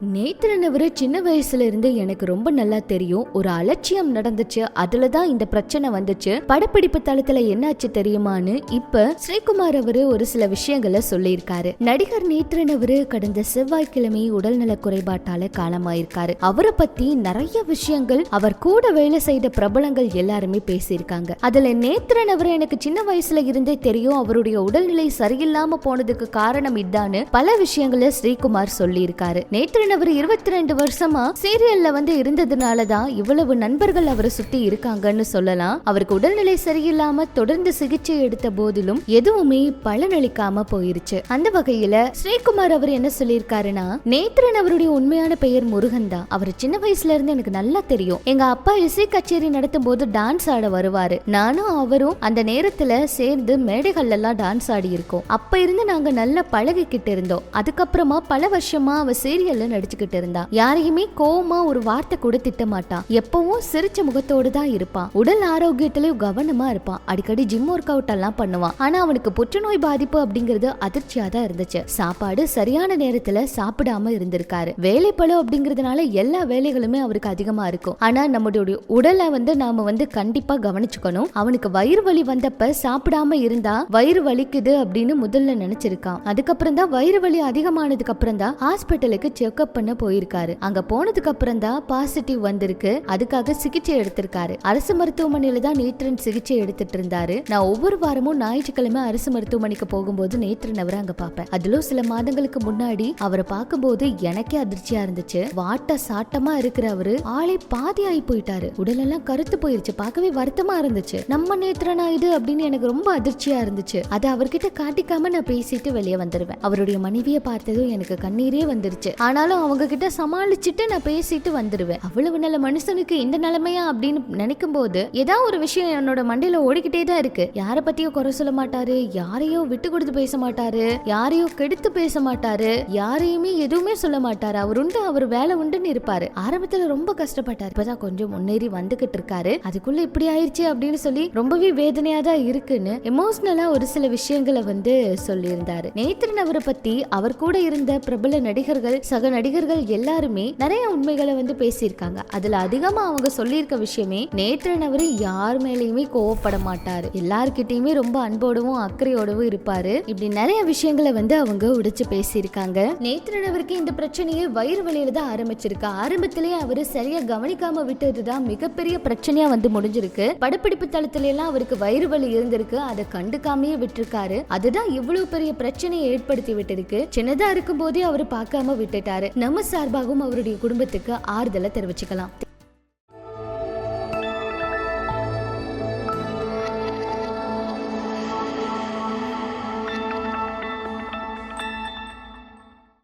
நேத்திரன் சின்ன வயசுல இருந்து எனக்கு ரொம்ப நல்லா தெரியும். ஒரு அலட்சியம் நடந்துச்சு. அதுல தான் இந்த பிரச்சனை வந்துச்சு. படப்பிடிப்பு தளத்துல என்னாச்சு தெரியுமான்னு இப்ப ஸ்ரீகுமார் அவரு ஒரு சில விஷயங்களை சொல்லியிருக்காரு. நடிகர் நேத்திரன் அவரு கடந்த செவ்வாய்க்கிழமை உடல்நல குறைபாட்டால காலமாயிருக்காரு. அவரை பத்தி நிறைய விஷயங்கள் அவர் கூட வேலை செய்த பிரபலங்கள் எல்லாருமே பேசியிருக்காங்க. அதுல நேத்திரன் அவரு எனக்கு சின்ன வயசுல இருந்தே தெரியும். அவருடைய உடல்நிலை சரியில்லாம போனதுக்கு காரணம் இதான்னு பல விஷயங்களை ஸ்ரீகுமார் சொல்லியிருக்காரு. நேத்திரன் அவர் இருபத்தி ரெண்டு வருஷமா சீரியல்ல வந்து இருந்ததுனால தான் இவ்வளவு நண்பர்கள் அவரை சுத்தி இருக்காங்கன்னு சொல்லலாம். அவருக்கு உடல்நிலை சரியில்லாம தொடர்ந்து சிகிச்சை எடுத்த போதிலும் எதுவுமே பலனளிக்காம போயிருச்சு. அந்த வகையில ஸ்ரீகுமார் அவர் என்ன சொல்லியிருக்காருன்னா நேத்திரன் அவருடைய உண்மையான பெயர் முருகன் தான். அவர் சின்ன வயசுல இருந்து எனக்கு நல்லா தெரியும். எங்க அப்பா இசை கச்சேரி நடத்தும் போது டான்ஸ் ஆட வருவாரு. நானும் அவரும் அந்த நேரத்துல சேர்ந்து மேடைகள்ல எல்லாம் டான்ஸ் ஆடி இருக்கோம் அப்ப இருந்து நாங்க நல்லா பழகிக்கிட்டு இருந்தோம். அதுக்கப்புறமா பல வருஷமா அவ சீரியல்ல நடிச்சுக்கிட்டு இருந்தா. யாரையுமே கோவமா ஒரு வார்த்தை கூட திட்ட மாட்டான் எப்பவும் சிரிச்ச முகத்தோடு தான் இருப்பான் உடல் ஆரோக்கியத்திலயும் கவனமா இருப்பான் அடிக்கடி ஜிம் ஒர்க் அவுட் எல்லாம் பண்ணுவான் ஆனா அவனுக்கு புற்றுநோய் பாதிப்பு அப்படிங்கறது அதிர்ச்சியா தான் இருந்துச்சு. சாப்பாடு சரியான நேரத்துல சாப்பிடாம இருந்திருக்காரு. வேலைப்பளு அப்படிங்கறதுனால எல்லா வேலைகளுமே அவருக்கு அதிகமா இருக்கும். ஆனா நம்மளுடைய உடலை வந்து நாம வந்து கண்டிப்பா கவனிச்சுக்கணும். அவனுக்கு வயிறு வலி வந்தப்ப சாப்பிடாம இருந்தா வயிறு வலிக்குது அப்படின்னு முதல்ல நினைச்சிருக்கான். அதுக்கப்புறம் தான் வயிறு வலி அதிகமானதுக்கு அப்புறம் தான் ஹாஸ்பிட்டலுக்கு செக்அப் பண்ண போயிருக்காரு. அங்க போனதுக்கு அப்புறம் தான் பாசிட்டிவ் வந்திருக்கு. அதுக்காக சிகிச்சை எடுத்திருக்காரு. அரசு மருத்துவமனையில தான் நேத்ரன் சிகிச்சை எடுத்துட்டு இருந்தாரு. நான் ஒவ்வொரு வாரமும் ஞாயிற்றுக்கிழமை அரசு மருத்துவமனைக்கு போகும்போது நேத்ரன் அவரை அங்க பாப்பேன் அதிலும் சில மாதங்களுக்கு முன்னாடி அவரை பார்க்கும்போது எனக்கே அதிர்ச்சியா இருந்துச்சு. வாட்ட சாட்டமா இருக்கிற அவரு ஆளே பாதி ஆகி போயிட்டாரு உடலெல்லாம் கருத்து போயிருச்சு. பார்க்கவே வருத்தமா இருந்துச்சு. நம்ம நேத்திரனா இது அப்படின்னு எனக்கு ரொம்ப அதிர்ச்சியா இருந்துச்சு. அதை அவர்கிட்ட காட்டிக்காம நான் பேசிட்டு வெளியே வந்துருவேன். அவருடைய மனைவியை பார்த்ததும் எனக்கு கண்ணீரே வந்துருச்சு. இருந்தாலும் அவங்க கிட்ட சமாளிச்சுட்டு நான் பேசிட்டு வந்துடுவேன் அவ்வளவு நல்ல மனுஷனுக்கு இந்த நிலைமையா அப்படின்னு நினைக்கும் போது ஏதாவது ஒரு விஷயம் என்னோட மண்டையில ஓடிக்கிட்டே தான் இருக்கு. யாரை பத்தியோ குறை சொல்ல மாட்டாரு. யாரையோ விட்டு கொடுத்து பேச மாட்டாரு. யாரையோ கெடுத்து பேச மாட்டாரு. யாரையுமே எதுவுமே சொல்ல மாட்டாரு. அவர் உண்டு அவர் வேலை உண்டுன்னு இருப்பாரு. ஆரம்பத்துல ரொம்ப கஷ்டப்பட்டாரு. இப்பதான் கொஞ்சம் முன்னேறி வந்துகிட்டு இருக்காரு. அதுக்குள்ள இப்படி ஆயிடுச்சு அப்படின்னு சொல்லி ரொம்பவே வேதனையா தான் இருக்குன்னு எமோஷனலா ஒரு சில விஷயங்களை வந்து சொல்லியிருந்தாரு. நேத்திரன் அவரை பத்தி அவர் கூட இருந்த பிரபல நடிகர்கள் சக நடிகர்கள் எல்லாருமே நிறைய உண்மைகளை வந்து பேசியிருக்காங்க. அதுல அதிகமா அவங்க சொல்லியிருக்க விஷயமே நேத்திரன் யார் மேலேயுமே கோவப்பட மாட்டாரு. எல்லார்கிட்டயுமே ரொம்ப அன்போடவும் அக்கறையோடவும் இருப்பாரு. இப்படி நிறைய விஷயங்களை வந்து அவங்க உடைச்சு பேசியிருக்காங்க. நேத்திரன் அவருக்கு இந்த பிரச்சனையை வயிறு வலியில தான் ஆரம்பிச்சிருக்கு. ஆரம்பத்திலேயே அவரு சரியா கவனிக்காம விட்டதுதான் மிகப்பெரிய பிரச்சனையா வந்து முடிஞ்சிருக்கு. படப்பிடிப்பு தளத்துல எல்லாம் அவருக்கு வயிறு வலி இருந்திருக்கு. அதை கண்டுக்காமையே விட்டுருக்காரு. அதுதான் இவ்வளவு பெரிய பிரச்சனையை ஏற்படுத்தி விட்டிருக்கு. சின்னதா இருக்கும் போதே அவர் பார்க்காம விட்டுட்டாரு. நம்ம சார்பாகவும் அவருடைய குடும்பத்துக்கு ஆறுதலை தெரிவிச்சுக்கலாம்.